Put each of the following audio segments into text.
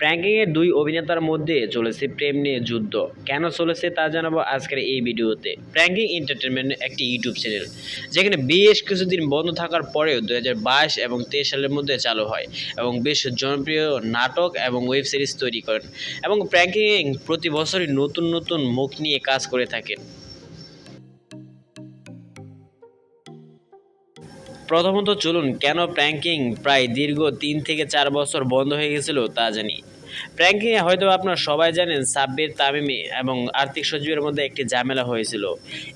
প্র্যাঙ্কিংয়ের দুই অভিনেতার মধ্যে চলেছে প্রেম নিয়ে যুদ্ধ। কেন চলেছে তা জানাব আজকের এই ভিডিওতে। প্র্যাঙ্কিং এন্টারটেনমেন্ট একটি ইউটিউব চ্যানেল, যেখানে বেশ কিছুদিন বন্ধ থাকার পরেও দু হাজার বাইশ এবং তেইশ সালের মধ্যে চালু হয় এবং বেশ জনপ্রিয় নাটক এবং ওয়েব সিরিজ তৈরি করেন এবং প্র্যাঙ্কিং প্রতি বছরই নতুন নতুন মুখ নিয়ে কাজ করে থাকেন। প্রথমত চলুন কেন প্র্যাঙ্কিং প্রায় দীর্ঘ তিন থেকে চার বছর বন্ধ হয়ে গেছিল তা জানি। প্র্যাঙ্কিংয়ে হয়তো আপনারা সবাই জানেন সাব্বির, তামিমি এবং আর্থিক সচিবের মধ্যে একটি ঝামেলা হয়েছিল।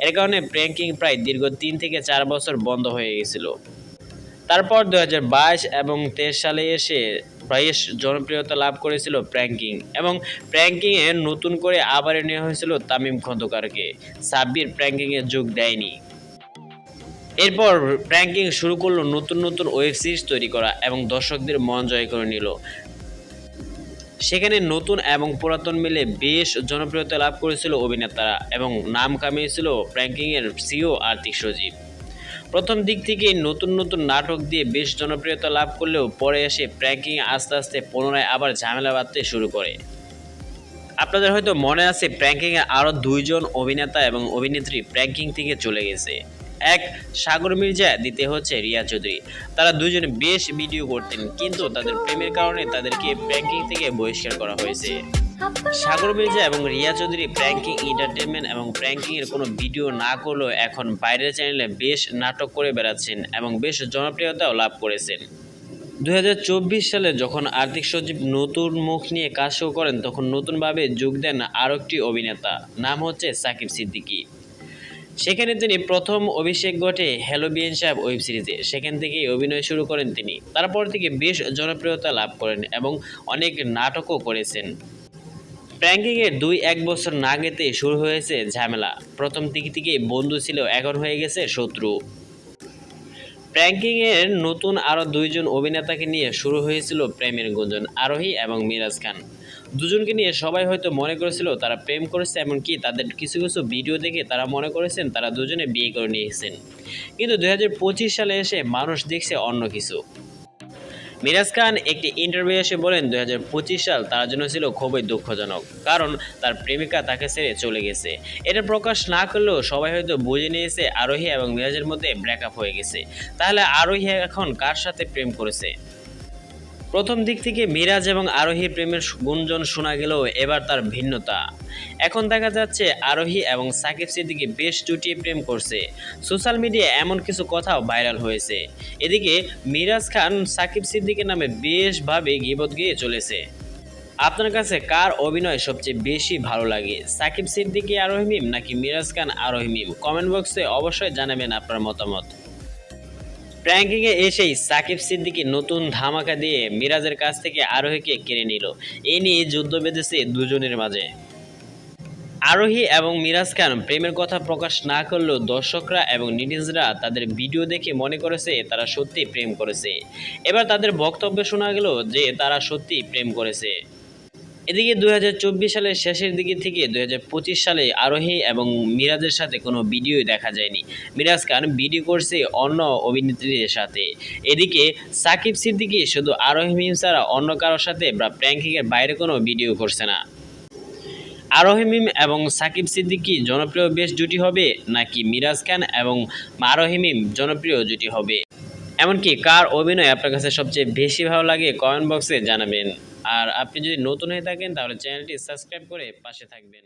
এর কারণে প্র্যাঙ্কিং প্রায় দীর্ঘ তিন থেকে চার বছর বন্ধ হয়ে গেছিল। তারপর দু হাজার বাইশ এবং তেইশ সালে এসে বেশ জনপ্রিয়তা লাভ করেছিল প্র্যাঙ্কিং এবং প্র্যাঙ্কিংয়ে নতুন করে আবার নেওয়া হয়েছিল তামিম খন্দকারকে। সাব্বির প্র্যাঙ্কিংয়ে যোগ দেয়নি। এরপর প্র্যাঙ্কিং শুরু করল নতুন নতুন ওয়েব সিরিজ তৈরি করা এবং দর্শকদের মন জয় করে নিল। সেখানে নতুন এবং পুরাতন মিলে বেশ জনপ্রিয়তা লাভ করেছিল অভিনেতারা এবং নাম কামিয়েছিল প্র্যাঙ্কিংয়ের সিও আর্থিক সজীব প্রথম দিক থেকে নতুন নতুন নাটক দিয়ে বেশ জনপ্রিয়তা লাভ করলেও পরে এসে প্র্যাঙ্কিং আস্তে আস্তে পুনরায় আবার ঝামেলা বাঁধতে শুরু করে। আপনাদের হয়তো মনে আছে প্র্যাঙ্কিংয়ে আরও দুইজন অভিনেতা এবং অভিনেত্রী প্র্যাঙ্কিং থেকে চলে গেছে। এক সাগর মির্জা দ্বিতীয় হচ্ছে রিয়া চৌধুরী। তারা দুজনে বেশ ভিডিও করতেন, কিন্তু তাদের প্রেমের কারণে তাদেরকে প্র্যাঙ্কিং থেকে বহিষ্কার করা হয়েছে। সাগর মির্জা এবং রিয়া চৌধুরী প্র্যাঙ্কিং এন্টারটেনমেন্ট এবং প্র্যাঙ্কিং এর কোনো ভিডিও না করলেও এখন বাইরের চ্যানেলে বেশ নাটক করে বেড়াচ্ছেন এবং বেশ জনপ্রিয়তাও লাভ করেছেন। দু হাজার চব্বিশ সালে যখন আর্থিক সচিব নতুন মুখ নিয়ে কাজ শুরু করেন, তখন নতুনভাবে যোগ দেন আরও একটি অভিনেতা, নাম হচ্ছে সাকিব সিদ্দিকী। সেখানে তিনি প্রথম অভিষেক ঘটে হ্যালো বিএন সাহেব ওয়েব সিরিজে। সেখান থেকেই অভিনয় শুরু করেন তিনি। তারপর থেকে বেশ জনপ্রিয়তা লাভ করেন এবং অনেক নাটকও করেছেন। প্র্যাঙ্কিংয়ের দুই এক বছর না গেতে শুরু হয়েছে ঝামেলা। প্রথম দিক থেকেই বন্ধু ছিল, এখন হয়ে গেছে শত্রু। প্র্যাঙ্কিংয়ের নতুন আরও দুইজন অভিনেতাকে নিয়ে শুরু হয়েছিল প্রেমের গুঞ্জন, আরোহী এবং মিরাজ খান। দুজনকে নিয়ে সবাই হয়তো মনে করেছিল, তারা প্রেম করেছে এমনকি তাদের কিছু কিছু ভিডিও দেখে তারা মনে করেছেন তারা দুজনে বিয়ে করে নিয়েছেন। কিন্তু দু সালে এসে মানুষ দেখছে অন্য কিছু। মিরাজ খান একটি ইন্টারভিউ এসে বলেন, দুই হাজার পঁচিশ সাল তার জন্য ছিল খুবই দুঃখজনক, কারণ তার প্রেমিকা তাকে ছেড়ে চলে গেছে। এটা প্রকাশ না করলেও সবাই হয়তো বুঝে নিয়েছে আরোহী এবং মিরাজের মধ্যে ব্রেকআপ হয়ে গেছে। তাহলে আরোহী এখন কার সাথে প্রেম করেছে? প্রথম দিক থেকে মিরাজ এবং আরোহী প্রেমের গুঞ্জন শোনা গেলেও এবার তার ভিন্নতা। এখন দেখা যাচ্ছে আরোহী এবং সাকিব সিদ্দিকি বেশ জুটিয়ে প্রেম করছে। সোশ্যাল মিডিয়ায় এমন কিছু কথাও ভাইরাল হয়েছে। এদিকে মিরাজ খান সাকিব সিদ্দিকের নামে বেশভাবে গিবত গিয়ে চলেছে। আপনার কাছে কার অভিনয় সবচেয়ে বেশি ভালো লাগে? সাকিব সিদ্দিকি আরোহিমিম নাকি মিরাজ খান আরোহিমিম কমেন্ট বক্সে অবশ্যই জানাবেন আপনার মতামত। প্র্যাঙ্কিংয়ে এসেই সাকিব সিদ্দিকি নতুন ধামাকা দিয়ে মিরাজের কাছ থেকে আরোহীকে কেড়ে নিল। এ নিয়ে যুদ্ধ বেঁধেছে দুজনের মাঝে। আরোহী এবং মিরাজ খান প্রেমের কথা প্রকাশ না করলেও দর্শকরা এবং নিটিজরা তাদের ভিডিও দেখে মনে করেছে তারা সত্যি প্রেম করেছে। এবার তাদের বক্তব্য শোনা গেল যে তারা সত্যি প্রেম করেছে। এদিকে দুই হাজার চব্বিশ সালের শেষের দিকে থেকে দুই হাজার পঁচিশ সালে আরোহী এবং মিরাজের সাথে কোনো ভিডিও দেখা যায়নি। মিরাজ খান ভিডিও করছে অন্য অভিনেত্রীদের সাথে। এদিকে সাকিব সিদ্দিকি শুধু আরোহী মিম ছাড়া অন্য কারোর সাথে বা প্র্যাঙ্কিংয়ের বাইরে কোনো ভিডিও করছে না। আরোহী মিম এবং সাকিব সিদ্দিকি জনপ্রিয় বেশ জুটি হবে, নাকি মিরাজ খান এবং আরোহী মিম জনপ্রিয় জুটি হবে? এমনকি কার অভিনয় আপনার কাছে সবচেয়ে বেশি ভালো লাগে কমেন্ট বক্সে জানাবেন। আর আপনি যদি নতুন হয়ে থাকেন তাহলে চ্যানেলটি সাবস্ক্রাইব করে পাশে থাকবেন।